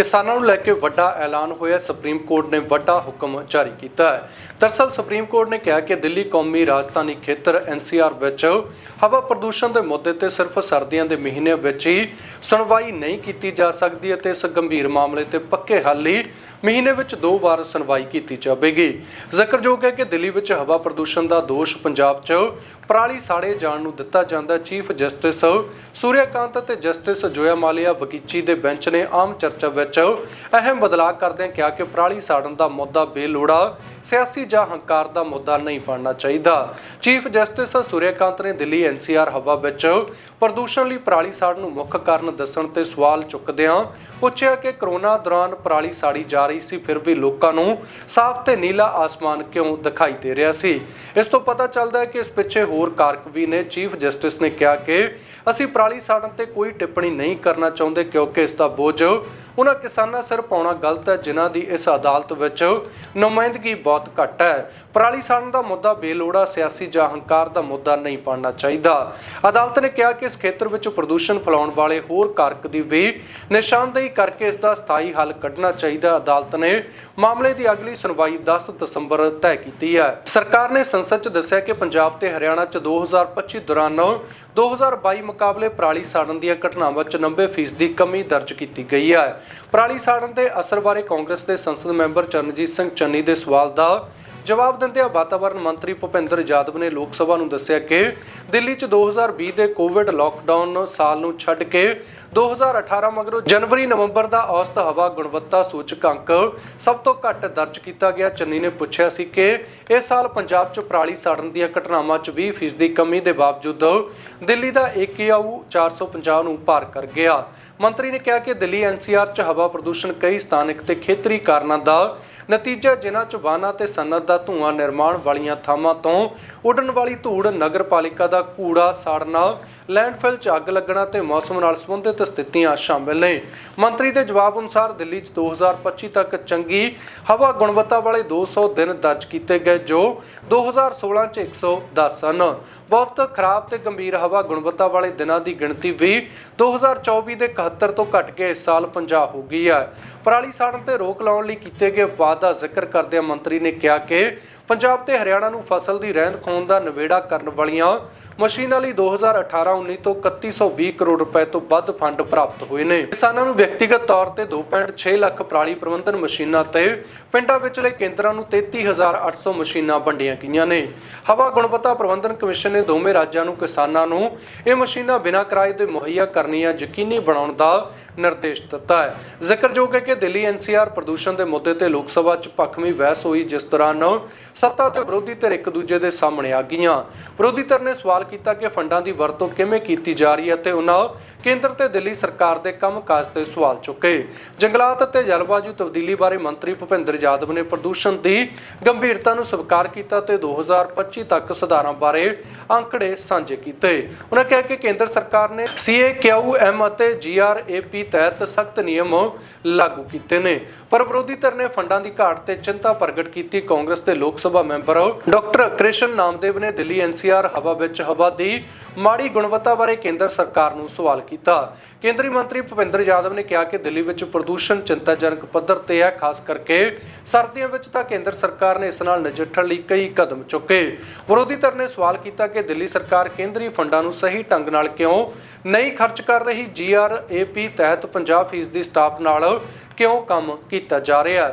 ਕਿਸਾਨਾਂ ਨੂੰ ਲੈ ਕੇ ਵੱਡਾ ਐਲਾਨ ਹੋਇਆ। ਸੁਪਰੀਮ ਕੋਰਟ ਨੇ ਵੱਡਾ ਹੁਕਮ ਜਾਰੀ ਕੀਤਾ ਹੈ। ਦਰਅਸਲ ਸੁਪਰੀਮ ਕੋਰਟ ਨੇ ਕਿਹਾ ਕਿ ਦਿੱਲੀ ਕੌਮੀ ਰਾਜਧਾਨੀ ਖੇਤਰ ਐਨਸੀਆਰ ਵਿੱਚ ਹਵਾ ਪ੍ਰਦੂਸ਼ਣ ਦੇ ਮੁੱਦੇ ਤੇ ਸਿਰਫ ਸਰਦੀਆਂ ਦੇ ਮਹੀਨੇ ਵਿੱਚ ਹੀ ਸੁਣਵਾਈ ਨਹੀਂ ਕੀਤੀ ਜਾ ਸਕਦੀ ਅਤੇ ਇਸ ਗੰਭੀਰ ਮਾਮਲੇ ਤੇ ਪੱਕੇ ਹੱਲ ਲਈ ਮਹੀਨੇ ਵਿੱਚ ਦੋ ਵਾਰ ਸੁਣਵਾਈ ਕੀਤੀ ਜਾਵੇਗੀ। ਜ਼ਿਕਰਯੋਗ ਹੈ ਕਿ ਦਿੱਲੀ ਵਿੱਚ ਹਵਾ ਪ੍ਰਦੂਸ਼ਣ ਦਾ ਦੋਸ਼ ਪੰਜਾਬ 'ਚ ਪਰਾਲੀ ਸਾੜੇ ਜਾਣ ਨੂੰ ਦਿੱਤਾ ਜਾਂਦਾ ਚੀਫ ਜਸਟਿਸ ਸੂਰਿਆਕਾਂਤ ਅਤੇ ਜਸਟਿਸ ਜੋਇਆ ਮਾਲੀਆ ਵਕੀਚੀ ਦੇ ਬੈਂਚ ਨੇ ਆਮ ਚਰਚਾ ਵਿੱਚ ਅਹਿਮ ਬਦਲਾਅ ਕਰਦਿਆਂ ਕਿਹਾ ਕਿ ਪਰਾਲੀ ਸਾੜਨ ਦਾ ਮੁੱਦਾ ਬੇਲੋੜਾ, ਸਿਆਸੀ ਜਾਂ ਹੰਕਾਰ ਦਾ ਮੁੱਦਾ ਨਹੀਂ ਬਣਨਾ ਚਾਹੀਦਾ। ਚੀਫ ਜਸਟਿਸ ਸੂਰਿਆਕਾਂਤ ਨੇ ਦਿੱਲੀ ਐਨਸੀਆਰ ਹਵਾ ਵਿੱਚ ਪ੍ਰਦੂਸ਼ਣ ਲਈ ਪਰਾਲੀ ਸਾੜਨ ਨੂੰ ਮੁੱਖ ਕਾਰਨ ਦੱਸਣ ਤੇ ਸਵਾਲ ਚੁੱਕਦਿਆਂ ਪੁੱਛਿਆ ਕਿ ਕਰੋਨਾ ਦੌਰਾਨ ਪਰਾਲੀ ਸਾੜੀ ਜਾ ਰਹੀ ਸੀ, ਫਿਰ ਵੀ ਲੋਕਾਂ ਨੂੰ ਸਾਫ਼ ਤੇ ਨੀਲਾ ਆਸਮਾਨ ਕਿਉਂ ਦਿਖਾਈ ਦੇ ਰਿਹਾ ਸੀ? ਇਸ ਤੋਂ ਪਤਾ ਚੱਲਦਾ ਹੈ ਕਿ ਇਸ ਪਿੱਛੇ ਹੋਰ ਕਾਰਕ ਵੀ ਨੇ। ਚੀਫ ਜਸਟਿਸ ਨੇ ਕਿਹਾ ਕਿ ਅਸੀਂ ਪਰਾਲੀ ਸਾੜਨ ਤੇ ਕੋਈ ਟਿੱਪਣੀ ਨਹੀਂ ਕਰਨਾ ਚਾਹੁੰਦੇ ਕਿਉਂਕਿ ਇਸ ਦਾ ਬੋਝ ਉਹਨਾਂ ਕਿਸਾਨਾਂ ਸਿਰ ਪਾਉਣਾ ਗਲਤ ਹੈ, ਜਿਨ੍ਹਾਂ ਦੀ ਇਸ ਅਦਾਲਤ ਵਿੱਚ ਨੁਮਾਇੰਦਗੀ ਬਹੁਤ ਘੱਟ ਹੈ। ਪਰਾਲੀ ਸਾੜਨ ਦਾ ਮੁੱਦਾ ਬੇਲੋੜਾ ਸਿਆਸੀ ਜਾਂ ਹੰਕਾਰ ਦਾ ਮੁੱਦਾ ਨਹੀਂ ਬਣਨਾ ਚਾਹੀਦਾ। ਅਦਾਲਤ ਨੇ ਕਿਹਾ ਕਿ ਇਸ ਖੇਤਰ ਵਿੱਚ ਪ੍ਰਦੂਸ਼ਣ ਫੈਲਾਉਣ ਵਾਲੇ ਹੋਰ ਕਾਰਕ ਦੀ ਵੀ ਨਿਸ਼ਾਨਦੇਹੀ ਕਰਕੇ ਇਸ ਦਾ ਸਥਾਈ ਹੱਲ ਕੱਢਣਾ ਚਾਹੀਦਾ ਅਦਾਲਤ ਨੇ ਮਾਮਲੇ ਦੀ ਅਗਲੀ ਸੁਣਵਾਈ 10 ਦਸੰਬਰ ਤੈਅ ਕੀਤੀ ਹੈ। ਸਰਕਾਰ ਨੇ ਸੰਸਦ 'ਚ ਦੱਸਿਆ ਕਿ ਪੰਜਾਬ ਤੇ ਹਰਿਆਣਾ 'ਚ 2025 ਦੌਰਾਨ 2022 ਮੁਕਾਬਲੇ ਪਰਾਲੀ ਸਾੜਨ ਦੀਆਂ ਘਟਨਾਵਾਂ 'ਚ 90% ਦੀ ਕਮੀ ਦਰਜ ਕੀਤੀ ਗਈ ਹੈ। ਪਰਾਲੀ ਸਾੜਨ ਦੇ ਅਸਰ ਬਾਰੇ ਕਾਂਗਰਸ ਦੇ ਸੰਸਦ ਮੈਂਬਰ ਚਰਨਜੀਤ ਸਿੰਘ ਚੰਨੀ ਦੇ ਸਵਾਲ ਦਾ ਜਵਾਬ ਦਿੰਦਿਆਂ ਵਾਤਾਵਰਣ ਮੰਤਰੀ ਭੁਪਿੰਦਰ ਯਾਦਵ ਨੇ ਲੋਕ ਸਭਾ ਨੂੰ ਦੱਸਿਆ ਕਿ ਦਿੱਲੀ 'ਚ 2020 ਦੇ ਕੋਵਿਡ ਲਾਕਡਾਊਨ ਸਾਲ ਨੂੰ ਛੱਡ ਕੇ 2018 ਮਗਰੋਂ ਜਨਵਰੀ, ਨਵੰਬਰ ਦਾ ਔਸਤ ਹਵਾ ਗੁਣਵੱਤਾ ਸੂਚਕ ਅੰਕ ਸਭ ਤੋਂ ਘੱਟ ਦਰਜ ਕੀਤਾ ਗਿਆ। ਚੰਨੀ ਨੇ ਪੁੱਛਿਆ ਸੀ ਕਿ ਇਸ ਸਾਲ ਪੰਜਾਬ 'ਚ ਪਰਾਲੀ ਸਾੜਨ ਦੀਆਂ ਘਟਨਾਵਾਂ 'ਚ 20% ਦੀ ਕਮੀ ਦੇ ਬਾਵਜੂਦ ਦਿੱਲੀ ਦਾ ਏਕੀਆਊ 450 ਨੂੰ ਪਾਰ ਕਰ ਗਿਆ। ਮੰਤਰੀ ਨੇ ਕਿਹਾ ਕਿ ਦਿੱਲੀ ਐਨਸੀਆਰ 'ਚ ਹਵਾ ਪ੍ਰਦੂਸ਼ਣ ਕਈ ਸਥਾਨਕ ਤੇ ਖੇਤਰੀ ਕਾਰਨਾਂ ਦਾ ਨਤੀਜਾ ਜਿਨ੍ਹਾਂ 'ਚ ਵਾਹਨਾਂ ਤੇ ਸਨਅਤ ਦਾ ਧੂਆਂ ਨਿਰਮਾਣ ਵਾਲੀਆਂ ਥਾਵਾਂ ਤੋਂ ਉੱਡਣ ਵਾਲੀ ਧੂੜ, ਨਗਰਪਾਲਿਕਾ ਦਾ ਕੂੜਾ ਸਾੜਨਾ, ਲੈਂਡਫਿਲ 'ਚ ਅੱਗ ਲੱਗਣਾ ਤੇ ਮੌਸਮ ਨਾਲ ਸੰਬੰਧਿਤ ਸਥਿਤੀਆਂ ਸ਼ਾਮਿਲ ਨੇ। ਮੰਤਰੀ ਦੇ ਜਵਾਬ ਅਨੁਸਾਰ ਦਿੱਲੀ 'ਚ 2025 ਤੱਕ ਚੰਗੀ ਹਵਾ ਗੁਣਵੱਤਾ ਵਾਲੇ 200 ਦਿਨ ਦਰਜ ਕੀਤੇ ਗਏ ਜੋ 2016 'ਚ 110 ਸਨ। ਬਹੁਤ ਖਰਾਬ ਤੇ ਗੰਭੀਰ ਹਵਾ ਗੁਣਵੱਤਾ ਵਾਲੇ ਦਿਨਾਂ ਦੀ ਗਿਣਤੀ ਵੀ 2024 ਦੇ 71 ਤੋਂ ਘਟ ਕੇ ਇਸ ਸਾਲ 50 ਹੋ ਗਈ ਹੈ। ਪਰਾਲੀ ਸਾੜਨ ਤੇ ਰੋਕ ਲਾਉਣ ਲਈ ਕੀਤੇ ਗਏ ਉਪਾਅ ਦਾ ਜ਼ਿਕਰ ਕਰਦਿਆਂ ਮੰਤਰੀ ਨੇ ਕਿਹਾ ਕਿ ਪੰਜਾਬ ਤੇ ਹਰਿਆਣਾ ਨੂੰ ਫਸਲ ਦੀ ਰਹਿੰਦ ਖੋਣ ਦਾ ਨਿਵੇੜਾ ਕਰਨ ਵਾਲੀਆਂ ਮਸ਼ੀਨਾਂ ਲਈ 2018-19 ਤੋਂ 3120 ਕਰੋੜ ਰੁਪਏ ਤੋਂ ਵੱਧ ਫੰਡ ਪ੍ਰਾਪਤ ਹੋਏ ਨੇ। ਕਿਸਾਨਾਂ ਨੂੰ ਵਿਅਕਤੀਗਤ ਤੌਰ ਤੇ 2.6 ਲੱਖ ਪਰਾਲੀ ਪ੍ਰਬੰਧਨ ਮਸ਼ੀਨਾਂ ਤੇ ਪਿੰਡਾਂ ਵਿਚਲੇ ਕੇਂਦਰਾਂ ਨੂੰ 33800 ਮਸ਼ੀਨਾਂ ਵੰਡੀਆਂ ਗਈਆਂ ਨੇ। ਹਵਾ ਗੁਣਵੱਤਾ ਪ੍ਰਬੰਧਨ ਕਮਿਸ਼ਨ ਨੇ ਦੋਵੇਂ ਰਾਜਾਂ ਨੂੰ ਕਿਸਾਨਾਂ ਨੂੰ ਇਹ ਮਸ਼ੀਨਾਂ ਬਿਨਾਂ ਕਿਰਾਏ ਦੇ ਮੁਹੱਈਆ ਕਰਨੀਆਂ ਯਕੀਨੀ ਬਣਾਉਣ ਦਾ ਨਿਰਦੇਸ਼ ਦਿੱਤਾ ਹੈ। ਜ਼ਿਕਰਯੋਗ ਹੈ ਕਿ ਦਿੱਲੀ ਐਨਸੀਆਰ ਪ੍ਰਦੂਸ਼ਣ ਦੇ ਮੁੱਦੇ ਤੇ ਲੋਕ ਸਭਾ 'ਚ ਪੱਖਵੀਂ ਬਹਿਸ ਹੋਈ, ਜਿਸ ਦੌਰਾਨ ਸੱਤਾ ਤੇ ਵਿਰੋਧੀ ਧਿਰ ਇੱਕ ਦੂਜੇ ਦੇ ਸਾਹਮਣੇ ਆ ਗਈਆਂ। ਵਿਰੋਧੀ ਧਿਰ ਨੇ ਸਵਾਲ ਕੀਤਾ ਕਿ ਫੰਡਾਂ ਦੀ ਵਰਤੋਂ ਕਿਵੇਂ ਕੀਤੀ ਜਾ ਰਹੀ ਹੈ ਤੇ ਉਹਨਾਂ ਕੇਂਦਰ ਤੇ ਦਿੱਲੀ ਸਰਕਾਰ ਦੇ ਕੰਮਕਾਜ ਤੇ ਸਵਾਲ ਚੁੱਕੇ। ਜੰਗਲਾਤ ਅਤੇ ਜਲਵਾਯੂ ਤਬਦੀਲੀ ਬਾਰੇ ਮੰਤਰੀ ਭੁਪਿੰਦਰ ਯਾਦਵ ਨੇ ਪ੍ਰਦੂਸ਼ਣ ਦੀ ਗੰਭੀਰਤਾ ਨੂੰ ਸਵੀਕਾਰ ਕੀਤਾ ਤੇ 2025 ਤੱਕ ਸੁਧਾਰਾਂ ਬਾਰੇ ਅੰਕੜੇ ਸਾਂਝੇ ਕੀਤੇ। ਉਹਨਾਂ ਕਿਹਾ ਕਿ ਕੇਂਦਰ ਸਰਕਾਰ ਨੇ ਸੀਏਕਿਊਐਮ ਅਤੇ ਜੀਆਰਏਪੀ ਤਹਿਤ ਸਖਤ ਨਿਯਮ ਲਾਗੂ ਕੀਤੇ ਨੇ। ਪਰ ਵਿਰੋਧੀ ਧਿਰ ਨੇ ਫੰਡਾਂ ਦੀ ਘਾਟ ਤੇ ਚਿੰਤਾ ਪ੍ਰਗਟ ਕੀਤੀ। ਕਾਂਗਰਸ ਦੇ ਲੋਕ ਸਭਾ ਮੈਂਬਰ ਡਾਕਟਰ ਕ੍ਰਿਸ਼ਨ ਨਾਮਦੇਵ ਨੇ ਦਿੱਲੀ ਐਨਸੀਆਰ ਹਵਾ ਵਿੱਚ ਹਵਾ ਦੀ ਮਾੜੀ ਗੁਣਵੱਤਾ ਬਾਰੇ ਕੇਂਦਰ ਸਰਕਾਰ ਨੂੰ ਸਵਾਲ ਕੀਤਾ। ਕੇਂਦਰੀ ਮੰਤਰੀ ਭੁਪਿੰਦਰ ਯਾਦਵ ਨੇ ਕਿਹਾ ਕਿ ਦਿੱਲੀ ਵਿੱਚ ਪ੍ਰਦੂਸ਼ਣ ਚਿੰਤਾਜਨਕ ਪੱਧਰ ਤੇ ਹੈ, ਖਾਸ ਕਰਕੇ ਸਰਦੀਆਂ ਵਿੱਚ ਤਾਂ ਕੇਂਦਰ ਸਰਕਾਰ ਨੇ ਇਸ ਨਾਲ ਨਜਿੱਠਣ ਲਈ ਕਈ ਕਦਮ ਚੁੱਕੇ। ਵਿਰੋਧੀ ਧਿਰ ਨੇ ਸਵਾਲ ਕੀਤਾ ਕਿ ਦਿੱਲੀ ਸਰਕਾਰ ਕੇਂਦਰੀ ਫੰਡਾਂ ਨੂੰ ਸਹੀ ਢੰਗ ਨਾਲ ਕਿਉਂ ਨਹੀਂ ਖਰਚ ਕਰ ਰਹੀ? ਜੀਆਰਏਪੀ ਤਹਿਤ 50% ਦੀ ਸਟਾਫ ਨਾਲ ਕਿਉਂ ਕੰਮ ਕੀਤਾ ਜਾ ਰਿਹਾ?